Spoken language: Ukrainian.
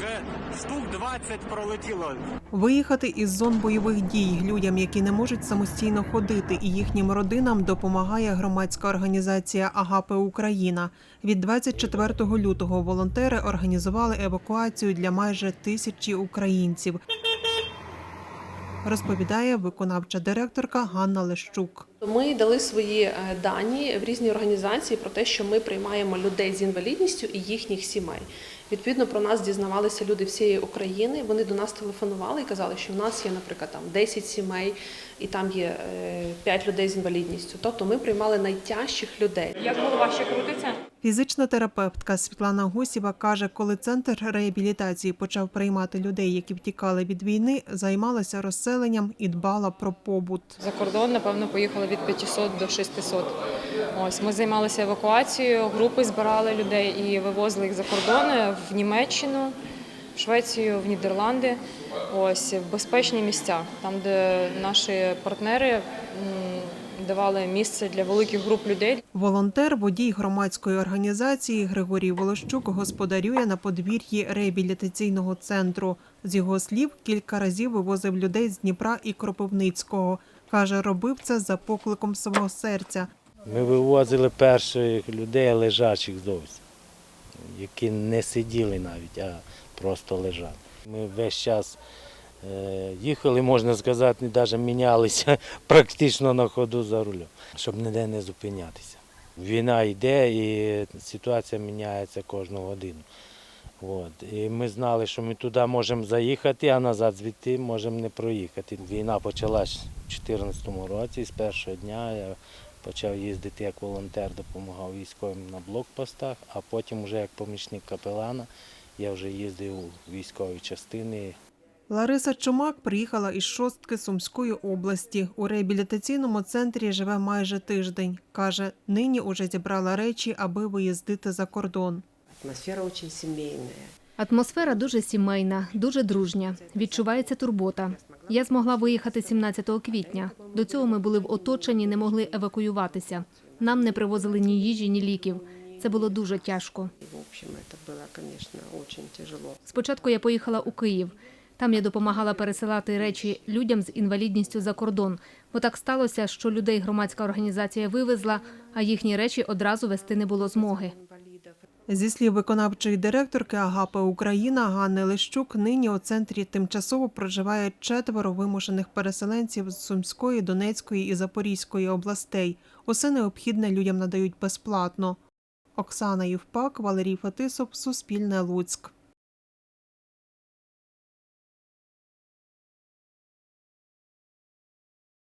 вже штук 20 пролетіло. Виїхати із зон бойових дій людям, які не можуть самостійно ходити, і їхнім родинам допомагає громадська організація Агапи Україна. Від 24 лютого волонтери організували евакуацію для майже тисячі українців. Розповідає виконавча директорка Ганна Лещук. Ми дали свої е, дані в різні організації про те, що ми приймаємо людей з інвалідністю і їхніх сімей. Відповідно, про нас дізнавалися люди всієї України. Вони до нас телефонували і казали, що в нас є, наприклад, там 10 сімей, і там є 5 людей з інвалідністю. Тобто ми приймали найтяжчих людей. Як голова ще крутиться? Фізична терапевтка Світлана Гусєва каже, коли центр реабілітації почав приймати людей, які втікали від війни, займалася розселенням і дбала про побут. За кордон, напевно, поїхали від 500 до 600. Ось ми займалися евакуацією, групи збирали людей і вивозили їх за кордон в Німеччину, в Швецію, в Нідерланди. Ось в безпечні місця, там, де наші партнери давали місце для великих груп людей. Волонтер, водій громадської організації Григорій Волощук господарює на подвір'ї реабілітаційного центру. З його слів, кілька разів вивозив людей з Дніпра і Кропивницького. Каже, робив це за покликом свого серця. Ми вивозили перших людей лежачих зовсім, які не сиділи навіть, а просто лежали. Ми весь час е, їхали, можна сказати, навіть мінялися практично на ходу за рулем, щоб ніде не зупинятися. Війна йде і ситуація міняється кожну годину. От. І ми знали, що ми туди можемо заїхати, а назад звідти можемо не проїхати. Війна почалась у 2014 році, з першого дня я почав їздити як волонтер, допомагав військовим на блокпостах, а потім вже як помічник капелана я вже їздив у військові частини. Лариса Чумак приїхала із шостки Сумської області. У реабілітаційному центрі живе майже тиждень. Каже, нині уже зібрала речі, аби виїздити за кордон. Атмосфера очень семейная. Атмосфера дуже сімейна, дуже дружня. Відчувається турбота. Я змогла виїхати 17 квітня. До цього ми були в оточенні, не могли евакуюватися. Нам не привозили ні їжі, ні ліків. Це було дуже тяжко. Спочатку я поїхала у Київ. Там я допомагала пересилати речі людям з інвалідністю за кордон. Бо так сталося, що людей громадська організація вивезла, а їхні речі одразу вести не було змоги. Зі слів виконавчої директорки Агапи Україна Ганни Лещук, нині у центрі тимчасово проживає четверо вимушених переселенців з Сумської, Донецької і Запорізької областей. Усе необхідне людям надають безплатно. Оксана Євпак, Валерій Фетисов, Суспільне Луцьк.